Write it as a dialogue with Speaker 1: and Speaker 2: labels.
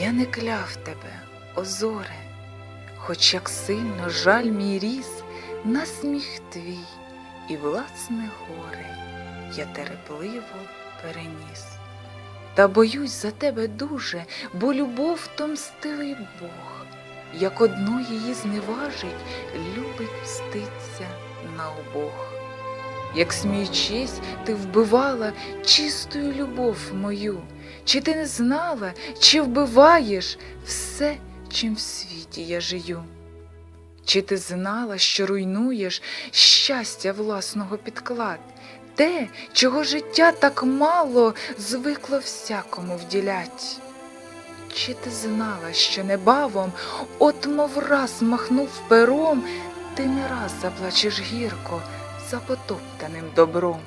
Speaker 1: Я не кляв тебе, озоре, хоч як сильно жаль мій ріс на сміх твій і власне горе я терпливо переніс. Та боюсь за тебе дуже, бо любов то мстивий Бог, як одну її зневажить, любить мститься на обох. Як сміючись, ти вбивала чистою любов мою, чи ти не знала, чи вбиваєш все, чим в світі я жию? Чи ти знала, що руйнуєш щастя власного підклад, те, чого життя так мало звикло всякому вділять? Чи ти знала, що небавом, от мов раз махнув пером, ти не раз заплачеш гірко за потоптаним добром?